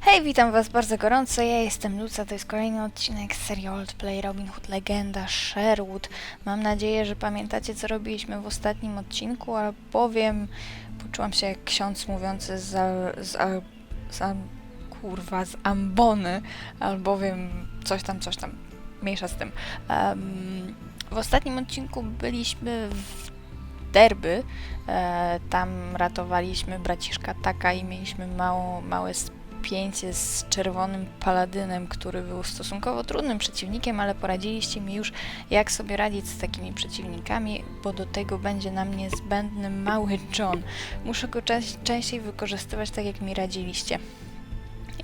Hej, witam was bardzo gorąco, ja jestem Luca, to jest kolejny odcinek z serii Old Play Robin Hood Legenda Sherwood. Mam nadzieję, że pamiętacie co robiliśmy w ostatnim odcinku, albowiem poczułam się jak ksiądz mówiący z, z, z kurwa, z ambony, albowiem coś tam, coś tam, mniejsza z tym. Em, w ostatnim odcinku byliśmy w Derby, e, tam ratowaliśmy braciszka Taka i mieliśmy mało, małe spięcie z czerwonym paladynem, który był stosunkowo trudnym przeciwnikiem, ale poradziliście mi już, jak sobie radzić z takimi przeciwnikami, bo do tego będzie nam niezbędny mały John. Muszę go czę- częściej wykorzystywać, tak jak mi radziliście.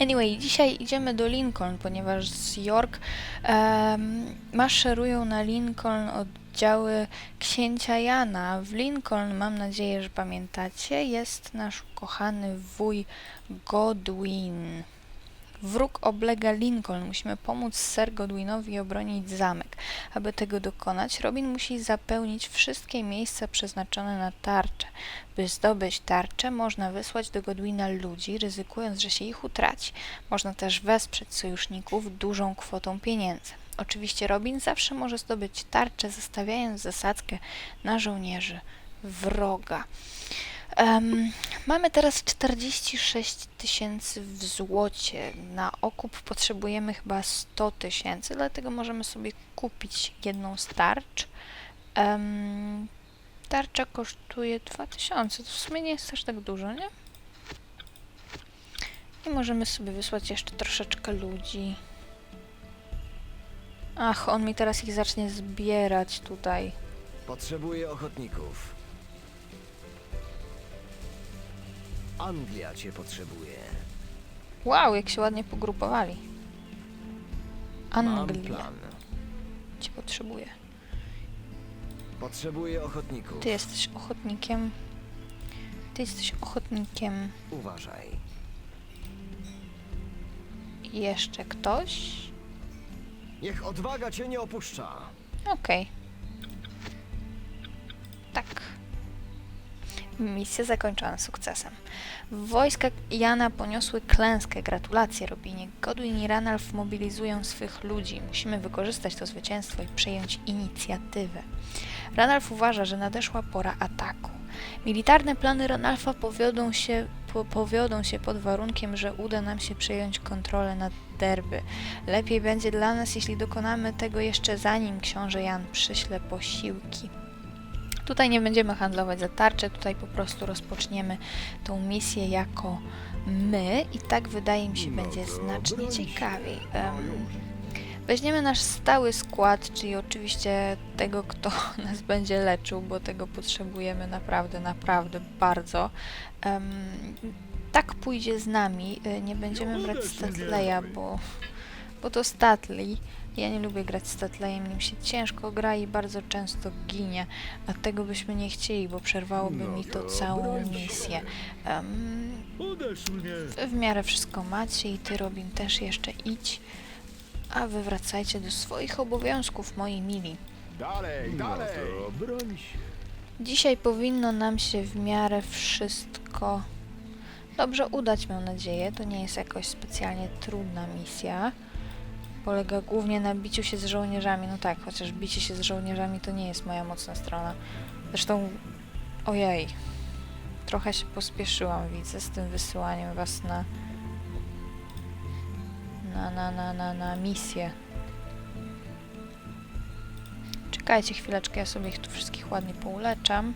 Anyway, dzisiaj idziemy do Lincoln, ponieważ z York em, maszerują na Lincoln oddziały księcia Jana. W Lincoln, mam nadzieję, że pamiętacie, jest nasz ukochany wuj Godwin. Wróg oblega Lincoln. Musimy pomóc Sir Godwinowi obronić zamek. Aby tego dokonać, Robin musi zapełnić wszystkie miejsca przeznaczone na tarczę. By zdobyć tarczę, można wysłać do Godwina ludzi, ryzykując, że się ich utraci. Można też wesprzeć sojuszników dużą kwotą pieniędzy. Oczywiście Robin zawsze może zdobyć tarczę, zostawiając zasadzkę na żołnierzy wroga. Em, mamy teraz 46 tysięcy w złocie. Na okup potrzebujemy chyba 100 tysięcy, dlatego możemy sobie kupić jedną z tarcz. Em, tarcza kosztuje 2000, to w sumie nie jest aż tak dużo, nie? I możemy sobie wysłać jeszcze troszeczkę ludzi. Ach, on mi teraz ich zacznie zbierać tutaj. Potrzebuję ochotników. Anglia cię potrzebuje. Wow, jak się ładnie pogrupowali. Mam Anglia plan. cię potrzebuje. Potrzebuję ochotników. Ty jesteś ochotnikiem. Ty jesteś ochotnikiem. Uważaj. Jeszcze ktoś? Niech odwaga cię nie opuszcza. Okej. Tak. Misja zakończona sukcesem. Wojska Jana poniosły klęskę. Gratulacje, Robinie. Godwin i Ranulf mobilizują swych ludzi. Musimy wykorzystać to zwycięstwo i przejąć inicjatywę. Ranulf uważa, że nadeszła pora ataku. Militarne plany Ranulfa powiodą się, po, powiodą się pod warunkiem, że uda nam się przejąć kontrolę nad Derby. Lepiej będzie dla nas, jeśli dokonamy tego jeszcze zanim książę Jan przyśle posiłki. Tutaj nie będziemy handlować za tarczę, tutaj po prostu rozpoczniemy tą misję jako my i tak wydaje mi się będzie znacznie ciekawiej. Em, weźmiemy nasz stały skład, czyli oczywiście tego, kto nas będzie leczył, bo tego potrzebujemy naprawdę, naprawdę bardzo. Em, tak pójdzie z nami, y, nie będziemy brać Statleya, bo, bo to Statley. Ja nie lubię grać Statleyem, nim się ciężko gra i bardzo często ginie, a tego byśmy nie chcieli, bo przerwałoby mi to całą misję. Em, w miarę wszystko macie i ty, Robin, też jeszcze idź, a wy wracajcie do swoich obowiązków, moi mili. Dalej, dalej! No to broń się. Dzisiaj powinno nam się w miarę wszystko dobrze udać, mam nadzieję. To nie jest jakoś specjalnie trudna misja. Polega głównie na biciu się z żołnierzami. No tak, chociaż bicie się z żołnierzami to nie jest moja mocna strona. Zresztą, ojej, trochę się pospieszyłam, widzę, z tym wysyłaniem was na na, na, na, na, na misję. Czekajcie chwileczkę, ja sobie ich tu wszystkich ładnie pouleczam.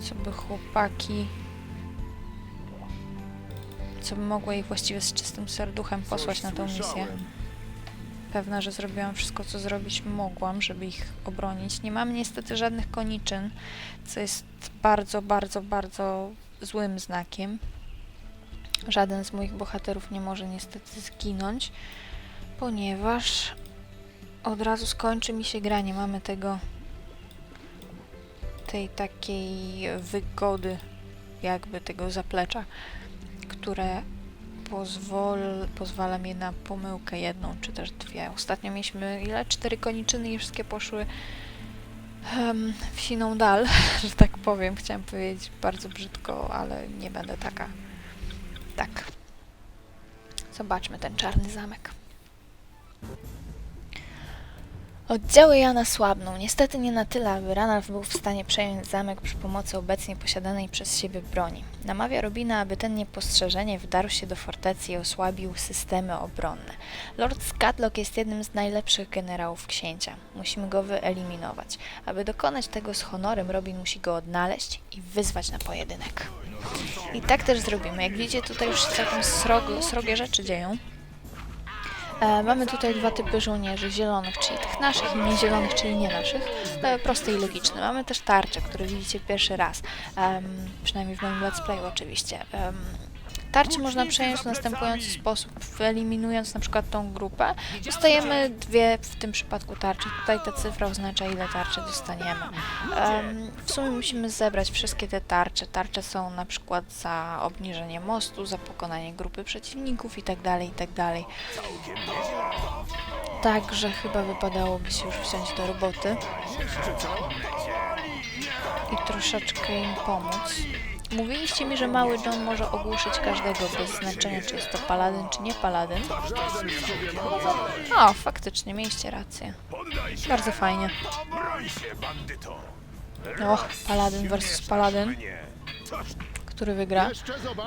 Co by chłopaki... Co by mogło ich właściwie z czystym serduchem posłać na tą misję. Pewna, że zrobiłam wszystko, co zrobić mogłam, żeby ich obronić. Nie mam niestety żadnych koniczyn, co jest bardzo, bardzo, bardzo złym znakiem. Żaden z moich bohaterów nie może niestety zginąć, ponieważ od razu skończy mi się gra. Nie mamy tego tej takiej wygody, jakby tego zaplecza, które pozwol, pozwala mi na pomyłkę jedną czy też dwie. Ostatnio mieliśmy ile? Cztery koniczyny i wszystkie poszły em, w siną dal, że tak powiem. Chciałam powiedzieć bardzo brzydko, ale nie będę taka tak. Zobaczmy ten czarny zamek. Oddziały Jana słabną. Niestety nie na tyle, aby Ranulf był w stanie przejąć zamek przy pomocy obecnie posiadanej przez siebie broni. Namawia Robina, aby ten niepostrzeżenie wdarł się do fortecy i osłabił systemy obronne. Lord Scatlock jest jednym z najlepszych generałów księcia. Musimy go wyeliminować. Aby dokonać tego z honorem, Robin musi go odnaleźć i wyzwać na pojedynek. I tak też zrobimy. Jak widzicie, tutaj już się całkiem srogie rzeczy dzieją. E, mamy tutaj dwa typy żołnierzy, zielonych, czyli tych naszych i niezielonych, czyli nie naszych. E, proste i logiczne. Mamy też tarcze, które widzicie pierwszy raz, em, przynajmniej w moim let's playu oczywiście. Em, tarcze można przejąć w następujący sposób, wyeliminując na przykład tą grupę. Dostajemy dwie w tym przypadku tarcze. Tutaj ta cyfra oznacza ile tarczy dostaniemy. Em, w sumie musimy zebrać wszystkie te tarcze. Tarcze są na przykład za obniżenie mostu, za pokonanie grupy przeciwników itd. itd. Także chyba wypadałoby się już wziąć do roboty i troszeczkę im pomóc. Mówiliście mi, że mały John może ogłuszyć każdego bez znaczenia, czy jest to paladyn, czy nie paladyn. O, faktycznie, mieliście rację. Bardzo fajnie. Och, paladyn versus paladyn. Który wygra?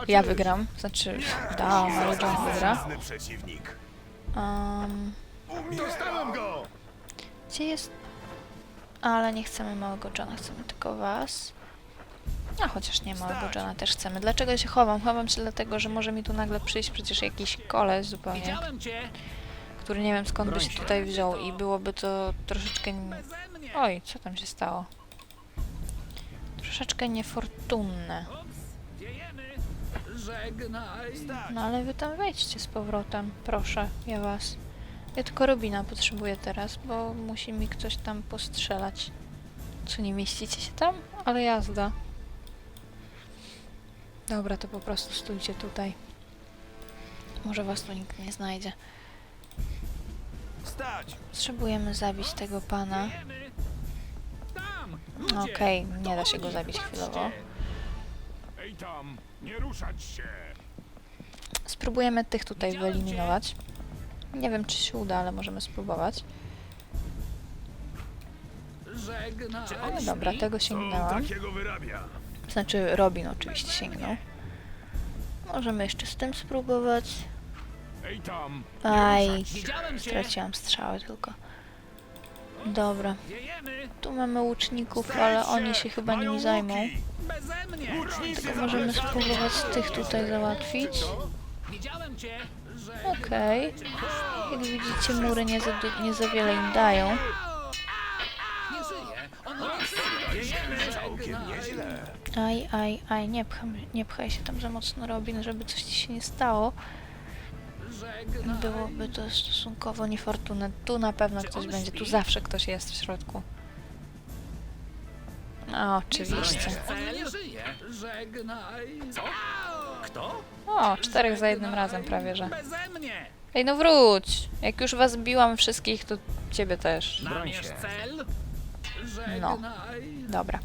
Ja wygram. Znaczy, da, mały John wygra. Um! Gdzie jest... Ale nie chcemy małego Johna, chcemy tylko was. A chociaż nie małego Johna też chcemy. Dlaczego się chowam? Chowam się dlatego, że może mi tu nagle przyjść przecież jakiś koleś zupełnie, który nie wiem skąd by się tutaj wziął i byłoby to troszeczkę... Oj, co tam się stało? Troszeczkę niefortunne. No ale wy tam wejdźcie z powrotem, proszę, ja was. Ja tylko Robina potrzebuję teraz, bo musi mi ktoś tam postrzelać. Co, nie mieścicie się tam? Ale jazda. Dobra, to po prostu stójcie tutaj. Może was tu nikt nie znajdzie. Stać! Potrzebujemy zabić tego pana. Tam. ludzie. Okej, nie da się go zabić chwilowo. Ej tam, nie ruszać się! Spróbujemy tych tutaj wyeliminować. Nie wiem, czy się uda, ale możemy spróbować. Żegnaj. No dobra, tego sięgnęłam. takiego wyrabia? Znaczy Robin oczywiście sięgnął. Możemy jeszcze z tym spróbować. Aj, straciłam strzały tylko. Dobra, tu mamy łuczników, ale oni się chyba nimi zajmą. Tylko możemy spróbować tych tutaj załatwić. Okej. Jak widzicie, mury nie za, nie za wiele im dają. Aj, aj, aj, nie, pcham, nie pchaj się tam za mocno, Robin, żeby coś ci się nie stało. Byłoby to stosunkowo niefortunne. Tu na pewno ktoś będzie, tu zawsze ktoś jest w środku. No, oczywiście. On nie żyje. Żegnaj. Co? Kto? O, czterech za jednym razem prawie, że. Ej, no wróć! Jak już was biłam wszystkich, to ciebie też. Żegnaj. Dobra.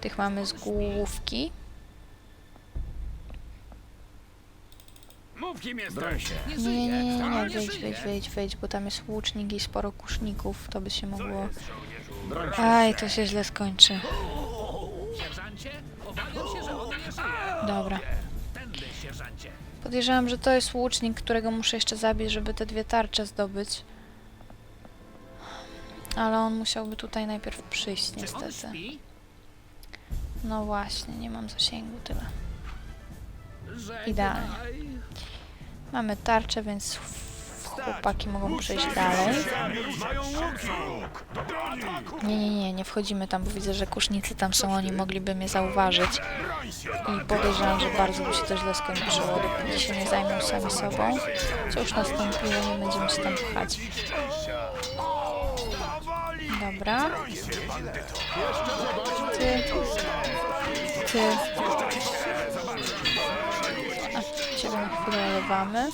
Tych mamy z główki. Mów kim jesteś! się. Nie Nie, nie, nie, nie, On nie, wyjdź, wyjdź, wyjdź, wyjdź, bo tam jest łucznik i sporo kuszników, to by się mogło... Aj, to się źle skończy. Dobra. Podejrzewam, że to jest łucznik, którego muszę jeszcze zabić, żeby te dwie tarcze zdobyć. Ale on musiałby tutaj najpierw przyjść, Czy on niestety. No właśnie, nie mam zasięgu tyle. Idealnie. Mamy tarczę, więc chłopaki mogą przejść dalej. Nie, nie, nie, nie wchodzimy tam, bo widzę, że kusznicy tam są, oni mogliby mnie zauważyć. I podejrzewam, że bardzo by się to źle skończyło, dopóki się nie zajmą sami sobą. Co już nastąpiło, nie będziemy się tam pchać. Dobra. Ty. Ty. A ciebie na chwilę olewamy.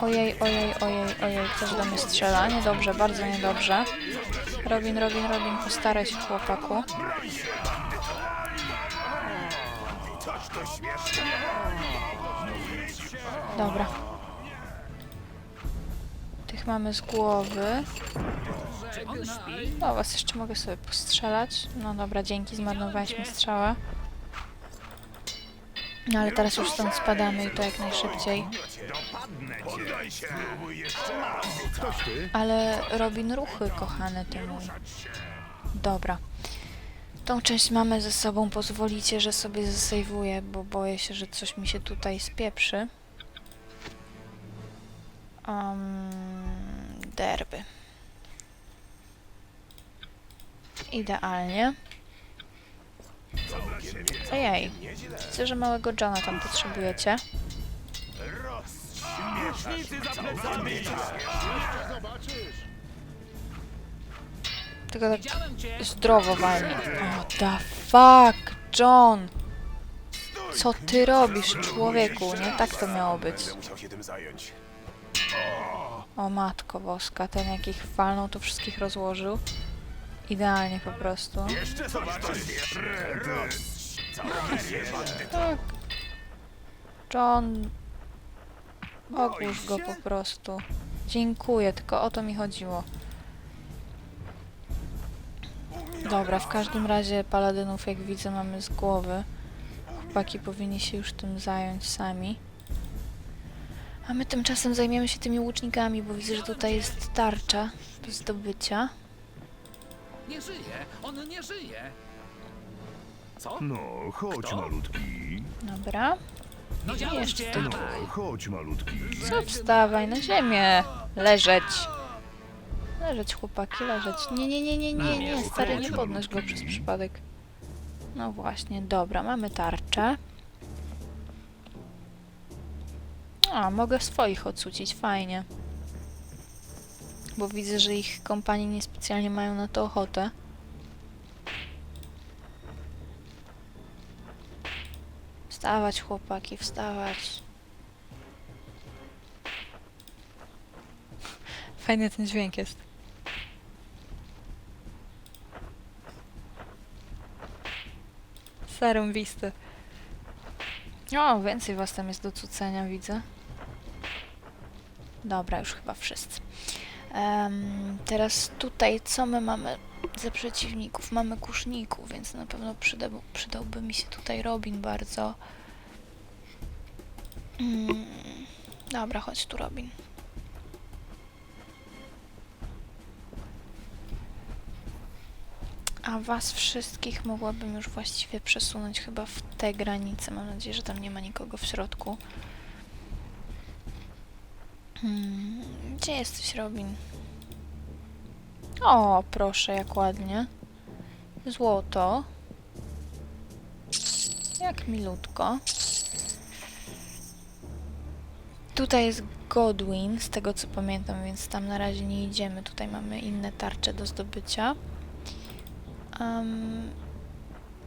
Ojej, ojej, ojej, ojej, ktoś do mnie strzela. Niedobrze, bardzo niedobrze. Robin, Robin, Robin, postaraj się chłopaku. Dobra. Tych mamy z głowy. No, was jeszcze mogę sobie postrzelać. No dobra, dzięki, zmarnowałeś mi strzałę. No ale teraz już stąd spadamy i to jak najszybciej. Ale Robin ruchy, kochany ty mój. Dobra. Tą część mamy ze sobą. Pozwolicie, że sobie zasejwuję, bo boję się, że coś mi się tutaj spieprzy. Um, derby. Idealnie. Ojej. Widzę, że małego Johna tam potrzebujecie. Tylko tak zdrowo walnie. O, the fuck, John! Co ty robisz, człowieku? Nie tak to miało być. O matko boska, ten jak ich walnął, to wszystkich rozłożył. Idealnie po prostu. Jeszcze zobaczysz! Tak. John... Ogłusz go po prostu. Dziękuję, tylko o to mi chodziło. Dobra, w każdym razie paladynów, jak widzę, mamy z głowy. Chłopaki powinni się już tym zająć sami. A my tymczasem zajmiemy się tymi łucznikami, bo widzę, że tutaj jest tarcza do zdobycia. Nie żyje. On nie żyje. Co? No, chodź malutki. Dobra. Cię. tu. No, chodź malutki. Co wstawaj na ziemię? Leżeć. Leżeć, chłopaki, leżeć. Nie, nie, nie, nie, nie, nie, stary, nie podnoś go przez przypadek. No właśnie, dobra, mamy tarczę. A, mogę swoich odsucić, fajnie. Bo widzę, że ich kompanii niespecjalnie mają na to ochotę. Wstawać, chłopaki, wstawać. Fajny ten dźwięk jest. Zarąbisty. O, więcej was tam jest do cucenia, widzę. Dobra, już chyba wszyscy. Em, teraz tutaj, co my mamy za przeciwników? Mamy kuszników, więc na pewno przyda, przydałby mi się tutaj Robin bardzo. Mm, dobra, chodź tu Robin. A was wszystkich mogłabym już właściwie przesunąć chyba w te granice. Mam nadzieję, że tam nie ma nikogo w środku. Hmm, gdzie jesteś, Robin? O, proszę, jak ładnie. Złoto. Jak milutko. Tutaj jest Godwin, z tego co pamiętam, więc tam na razie nie idziemy. Tutaj mamy inne tarcze do zdobycia. Em,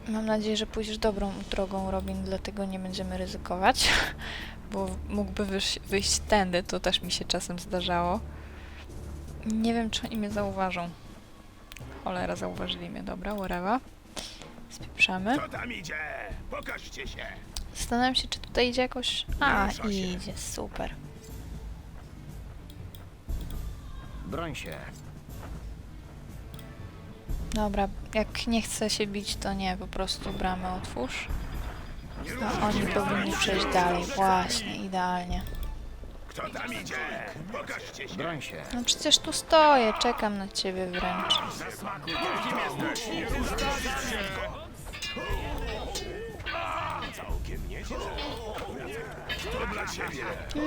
mam nadzieję, że pójdziesz dobrą drogą, Robin, dlatego nie będziemy ryzykować, bo mógłby wyjść, wyjść tędy, to też mi się czasem zdarzało. Nie wiem, czy oni mnie zauważą. Cholera, zauważyli mnie, dobra, whatever. Spieprzamy. Co tam idzie? Pokażcie się! Zastanawiam się, czy tutaj idzie jakoś... A, Rusza się. idzie, super. Broń się. Dobra, jak nie chce się bić, to nie, po prostu bramę otwórz. A oni powinni przejść dalej, właśnie, idealnie. Kto tam idzie? Pokażcie się! Broń się. No przecież tu stoję, czekam na ciebie wręcz.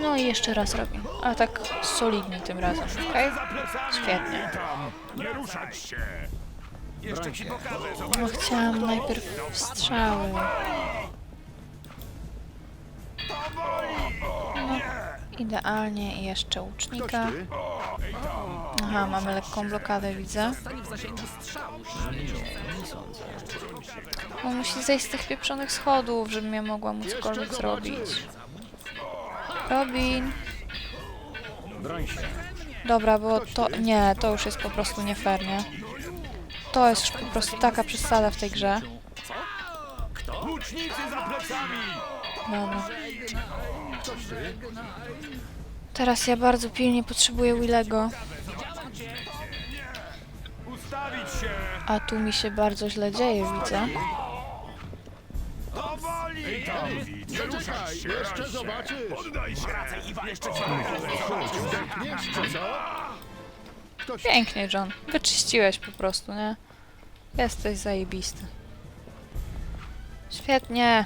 No i jeszcze raz robię, ale tak solidnie tym razem, okej? Plecami! Świetnie. Nie ruszać się! Jeszcze ci pokażę, No chciałam najpierw strzały. No, idealnie i jeszcze łucznika. Aha, mamy lekką blokadę, widzę. On musi zejść z tych pieprzonych schodów, żebym ja mogła mu cokolwiek zrobić. Robin. Dobra, bo to... Nie, to już jest po prostu nie fair, nie? To jest już po prostu taka przesada w tej grze. Co? Kto? Łucznicy za plecami! Dobra. Żegnaj. Teraz ja bardzo pilnie potrzebuję Willego, Ustawić się! a tu mi się bardzo źle dzieje, widzę. Jeszcze zobaczysz. Poddaj się! Jeszcze Zdechniesz, czy co? Pięknie, John. Wyczyściłeś po prostu, nie? Jesteś zajebisty. Świetnie.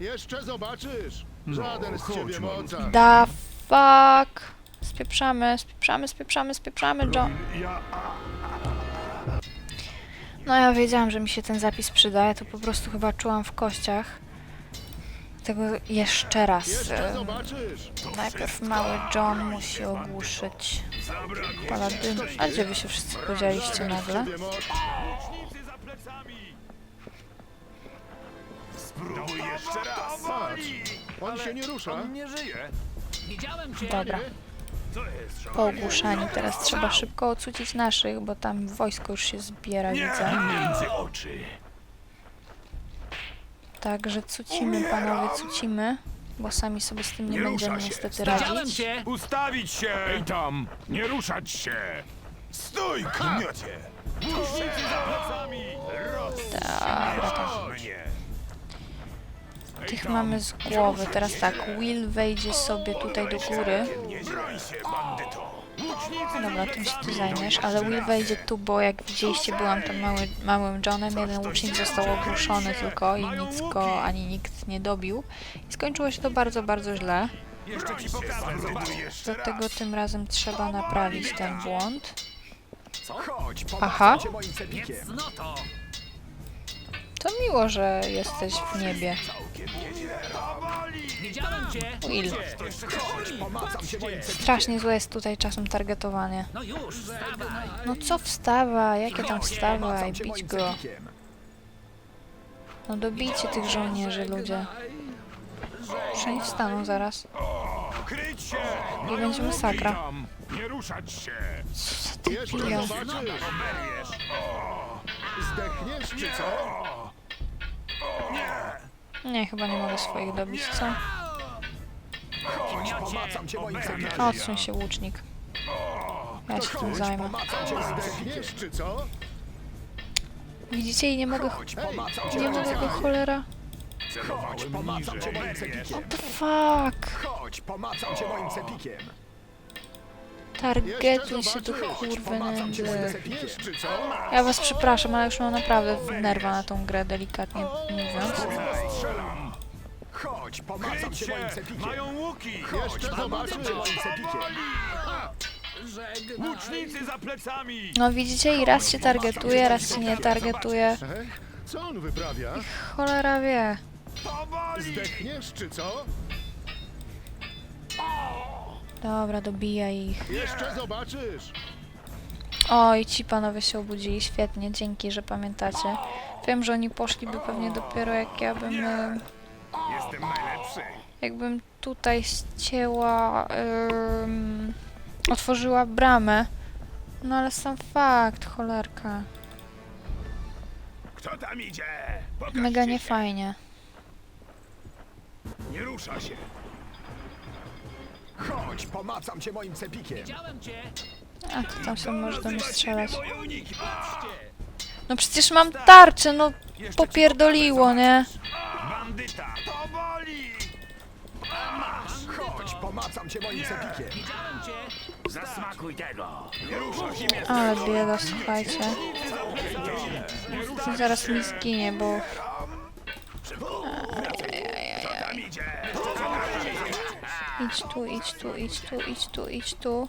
Jeszcze zobaczysz. Żaden z ciebie. Da fuck. Spieprzamy, spieprzamy, spieprzamy, spieprzamy, John. Ja... No ja wiedziałam, że mi się ten zapis przyda, ja to po prostu chyba czułam w kościach. Tego jeszcze raz. Najpierw mały John musi ogłuszyć paladyn. A gdzie wy się wszyscy podzieliście nagle? Spróbuj jeszcze raz! On się nie rusza. On nie żyje! Widziałem cię. Dobra, Co jest? poogłuszani. Teraz trzeba szybko ocucić naszych, bo tam wojsko już się zbiera, widzę. Oczy! Także cucimy, panowie, cucimy. Bo sami sobie z tym nie Nie będziemy niestety radzić. cię. Ustawić się! Ej tam! Nie ruszać się! Stój, kniocie! Łucznicy za plecami! Mnie! tych mamy z głowy. Teraz tak, Will wejdzie sobie tutaj do góry. Broń się, bandyto! Dobra, tym się ty zajmiesz, ale Will wejdzie tu, bo jak widzieliście, byłam tam mały, małym Johnem. Jeden łucznik został ogłuszony tylko i nic go ani nikt nie dobił. I skończyło się to bardzo, bardzo źle. Dlatego tym razem trzeba naprawić ten błąd. Aha, to. miło, że jesteś w niebie. Widziałem cię. Will. Strasznie złe jest tutaj czasem targetowanie. No już, wstawaj. No co wstawa? Jakie tam wstawaj? Bić go. No dobijcie tych żołnierzy, ludzie. Że nie wstaną zaraz. I będzie masakra. Nie ruszać się! Jeszcze Chwila. zobaczysz. Zdechniesz, czy co? Nie, chyba nie mogę swoich dobić, co? Pomacam cię moim cepikiem! Odsuń się, łucznik. Ja się tym zajmę. Widzicie i nie mogę... Nie mogę go cholera. Chodź, pomacam cię moim cepikiem! What the fuck? Chodź, pomacam cię moim cepikiem! Targetuj się do kurwy Pomacam cię nędzy. Ja was przepraszam, ale już mam naprawdę nerwa na tą grę, delikatnie mówiąc. Chodź, pomacam cię moim cepikiem! Mają łuki! Moim cepikiem! Żegnaj. Łucznicy za plecami! No widzicie, i raz się targetuje, raz się nie targetuje. Co on wyprawia? Cholera wie. Zdechniesz, czy co? Dobra, dobijaj ich. Jeszcze zobaczysz. Oj, ci panowie się obudzili, świetnie, dzięki, że pamiętacie. Wiem, że oni poszliby pewnie dopiero jak ja bym... em, Jestem najlepszy! jakbym tutaj ścięła, otworzyła bramę. No ale sam fakt, cholerka. Kto tam idzie? Pokażcie Mega się. niefajnie. Nie rusza się! Chodź, pomacam cię moim cepikiem! Widziałem cię. A to tam sobie może do mnie strzelać. No przecież mam tarczę, no popierdoliło, nie? Bandyta! To boli! Masz! Chodź, pomacam cię moim cepikiem! Widziałem cię. Zasmakuj tego! Nie rusza się mnie! Ale bieda, słuchajcie. Zaraz mi zginie, bo... Idź tu, idź tu, idź tu, idź tu, idź tu.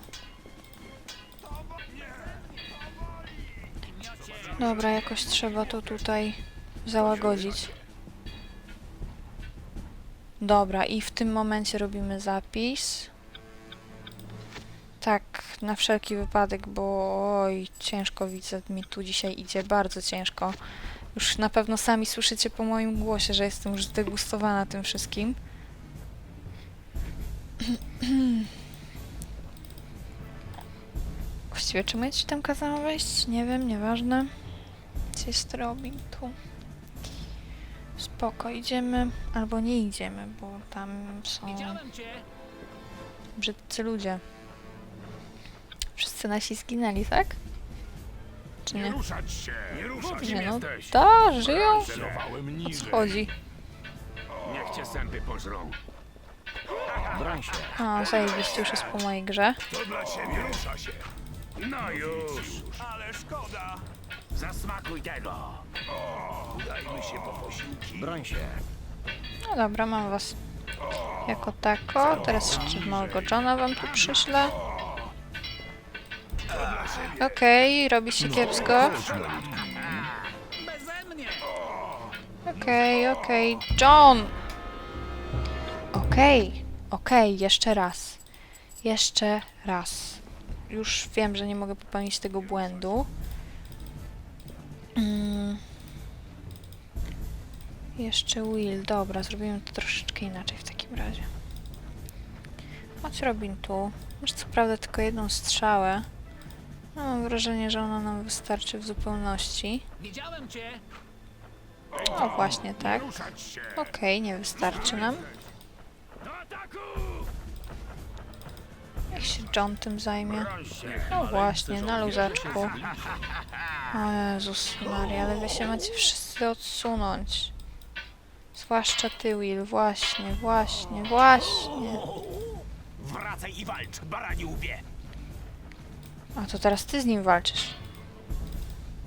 Dobra, jakoś trzeba to tutaj załagodzić. Dobra, i w tym momencie robimy zapis. Tak, na wszelki wypadek, bo oj, ciężko widzę, mi tu dzisiaj idzie, bardzo ciężko. Już na pewno sami słyszycie po moim głosie, że jestem już zdegustowana tym wszystkim. Właściwie czemu ja ci tam kazałam wejść? Nie wiem, nieważne. Co jest Robin tu? Spoko, idziemy albo nie idziemy, bo tam są brzydcy ludzie. Wszyscy nasi zginęli, tak? Czy Nie nie? ruszać się! Nie ruszać Nie no, to żyją? O co chodzi? Niech cię sępy pożrą. Broń się. O, zajebiście już jest po mojej grze. To dla ciebie rusza się. No już! Ale szkoda! Zasmakuj tego! O, udajmy się po posiłki. Broń się. No dobra, mam was jako tako. Teraz jeszcze małego Johna wam tu przyślę. Okej, robi się kiepsko. Beze mnie. Okej, okej. John! Okej, okej, jeszcze raz. Jeszcze raz. Już wiem, że nie mogę popełnić tego błędu. Mm. Jeszcze Will. Dobra, zrobimy to troszeczkę inaczej w takim razie. Chodź Robin tu. Masz co prawda tylko jedną strzałę. No, mam wrażenie, że ona nam wystarczy w zupełności. Widziałem cię. O, właśnie tak. Okej, nie wystarczy nam. Jak się John tym zajmie? No właśnie, na luzaczku. O Jezus Maria, ale wy się macie wszyscy odsunąć. Zwłaszcza ty, Will. Właśnie, właśnie, właśnie. Wracaj i walcz, barani łbie! A to teraz ty z nim walczysz.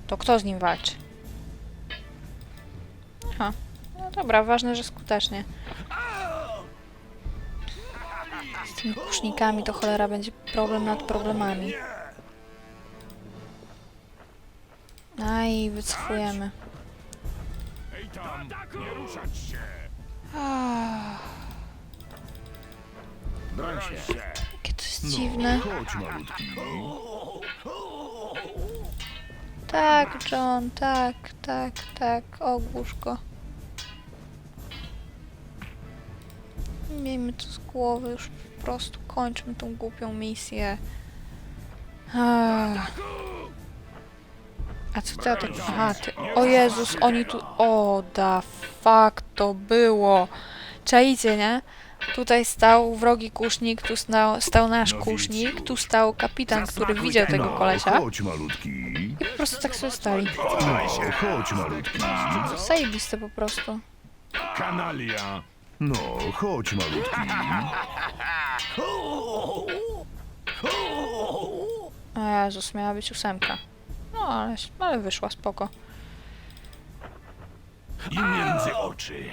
To kto z nim walczy? Aha. No dobra, ważne, że skutecznie. Z tymi kusznikami to cholera będzie problem nad problemami. A i wycofujemy. Broń jakie to jest dziwne. Tak, John, tak, tak, tak, ogłóż go. Miejmy to z głowy, już prostu kończmy tą głupią misję. A co ty tak... Aha, ty... O Jezus, oni tu... O, da fuck to było. Czaicie, nie? Tutaj stał wrogi kusznik, tu stał, stał nasz kusznik, tu stał kapitan, który widział tego kolesia Chodź, malutki. i po prostu tak sobie stali. No, chodź, malutki. Zajebiste po prostu. Kanalia! No, chodź, malutki. O Jezus, miała być ósemka. No, ale, ale wyszła spoko. I między oczy!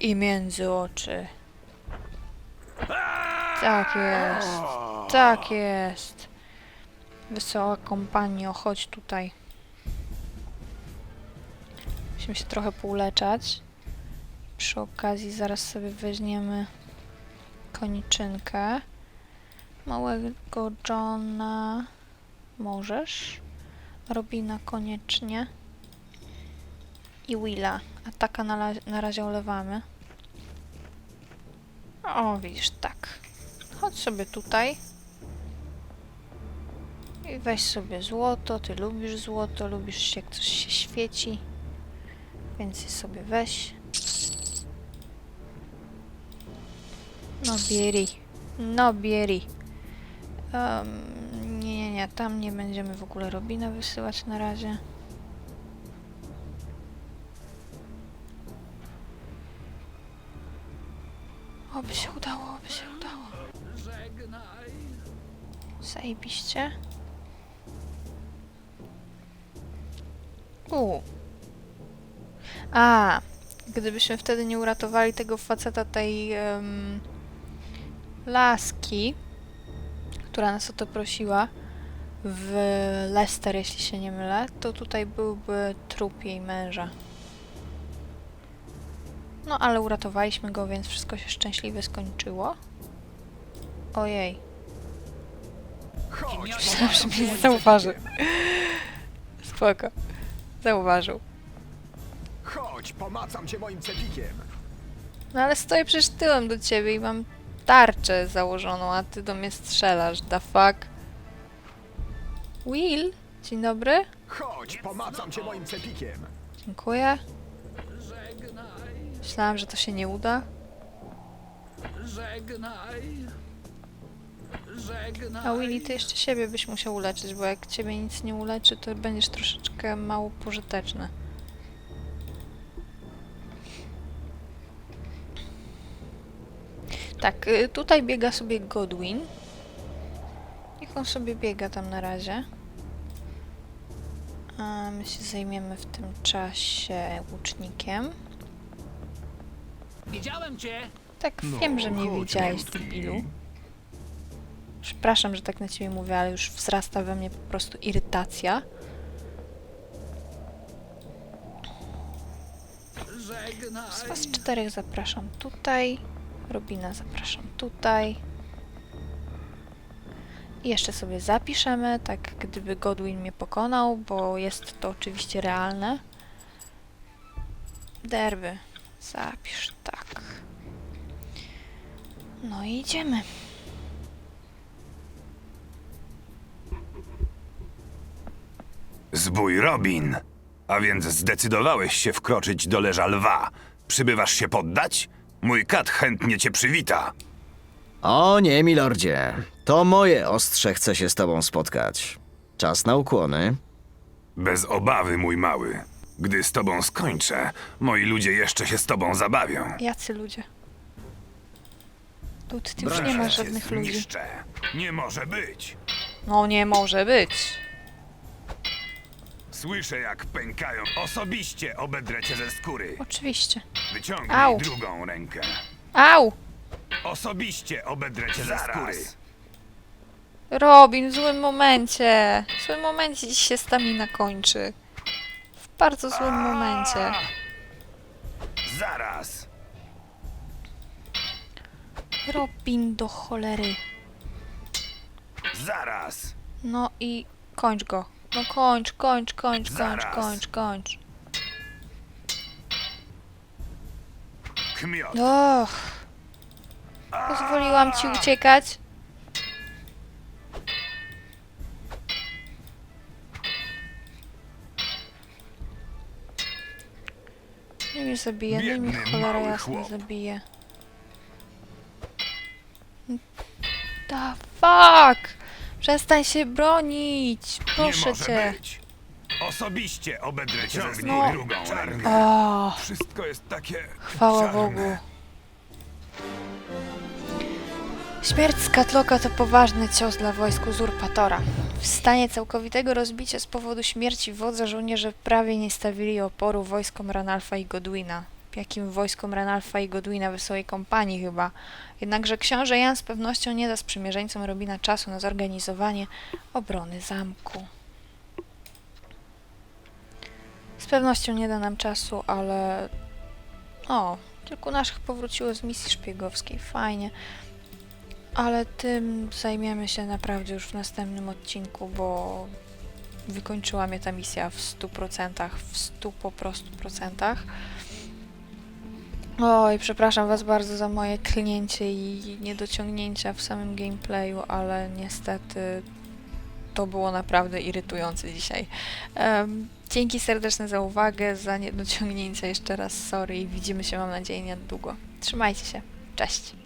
I między oczy. Tak jest. Tak jest. Wesoła kompanio, chodź tutaj. Musimy się trochę pouleczać. Przy okazji zaraz sobie weźmiemy koniczynkę. Małego Johna możesz. Robina koniecznie. I Willa. A taka na, na razie olewamy. O, widzisz, tak. Chodź sobie tutaj. I weź sobie złoto. Ty lubisz złoto, lubisz się, jak coś się świeci. Więc je sobie weź. No bieri. No bieri. Em, nie, nie, nie. Tam nie będziemy w ogóle Robina wysyłać na razie. Oby się udało, oby się udało. Zajebiście. U. A, gdybyśmy wtedy nie uratowali tego faceta tej em, laski, która nas o to prosiła w Leicester, jeśli się nie mylę, to tutaj byłby trup jej męża. No, ale uratowaliśmy go, więc wszystko się szczęśliwie skończyło. Ojej. Myślałam, że mnie nie zauważy. Spoko. Zauważył. Chodź, pomacam cię moim cepikiem. No ale stoję przecież tyłem do ciebie i mam tarczę założoną, a ty do mnie strzelasz. The fuck? Will? Dzień dobry. Chodź, pomacam cię moim cepikiem. Dziękuję. Żegnaj. Myślałam, że to się nie uda. Żegnaj. Żegnaj. A Willy, ty jeszcze siebie byś musiał uleczyć, bo jak ciebie nic nie uleczy, to będziesz troszeczkę mało pożyteczny. Tak, y, tutaj biega sobie Godwin. Niech on sobie biega tam na razie. A my się zajmiemy w tym czasie łucznikiem. Widziałem cię. Tak, No, wiem, że mnie widziałeś, debilu. Przepraszam, że tak na ciebie mówię, ale już wzrasta we mnie po prostu irytacja. Z was czterech zapraszam tutaj. Robina zapraszam tutaj. I jeszcze sobie zapiszemy, tak gdyby Godwin mnie pokonał, bo jest to oczywiście realne. Derby. Zapisz, tak. No i idziemy. Zbój Robin. A więc zdecydowałeś się wkroczyć do leża lwa. Przybywasz się poddać? Mój kat chętnie cię przywita. O nie, milordzie. To moje ostrze chce się z tobą spotkać. Czas na ukłony. Bez obawy, mój mały. Gdy z tobą skończę, moi ludzie jeszcze się z tobą zabawią. Jacy ludzie? Tu ty już nie ma Cię żadnych ludzi. Nie może być. No nie może być. Słyszę, jak pękają. Osobiście obedrę cię ze skóry. Oczywiście. Wyciągnij Au. drugą rękę. Au! Osobiście obedrę cię ze skóry. Robin, w złym momencie. W złym momencie dziś się stamina kończy. W bardzo złym momencie. Zaraz. Robin do cholery. Zaraz. No i kończ go. No kończ, kończ, kończ, kończ, Zaraz. kończ, kończ. Kmiot. Och. Pozwoliłam ci uciekać. Nie mnie zabije, nie mnie Biedny, cholera mały jasna chłop. zabije. Da fuck! Przestań się bronić! Nie Proszę może cię. być. Osobiście obedrę cię No. drugą rękę. O, Wszystko jest takie chwała czarne. Bogu. Śmierć Skatloka to poważny cios dla wojsk uzurpatora. W stanie całkowitego rozbicia z powodu śmierci wodza żołnierze prawie nie stawili oporu wojskom Ranalfa i Godwina. Jakim wojskom Ranalfa i Godwina Wesołej Kompanii chyba. Jednakże książę Jan z pewnością nie da sprzymierzeńcom Robina czasu na zorganizowanie obrony zamku. Z pewnością nie da nam czasu, ale... O, kilku naszych powróciło z misji szpiegowskiej. Fajnie. Ale tym zajmiemy się naprawdę już w następnym odcinku, bo wykończyła mnie ta misja w 100%, w 100 po prostu procentach. Oj, przepraszam Was bardzo za moje klnięcie i niedociągnięcia w samym gameplayu, ale niestety to było naprawdę irytujące dzisiaj. Em, dzięki serdeczne za uwagę, za niedociągnięcia jeszcze raz sorry i widzimy się mam nadzieję niedługo. Trzymajcie się. Cześć.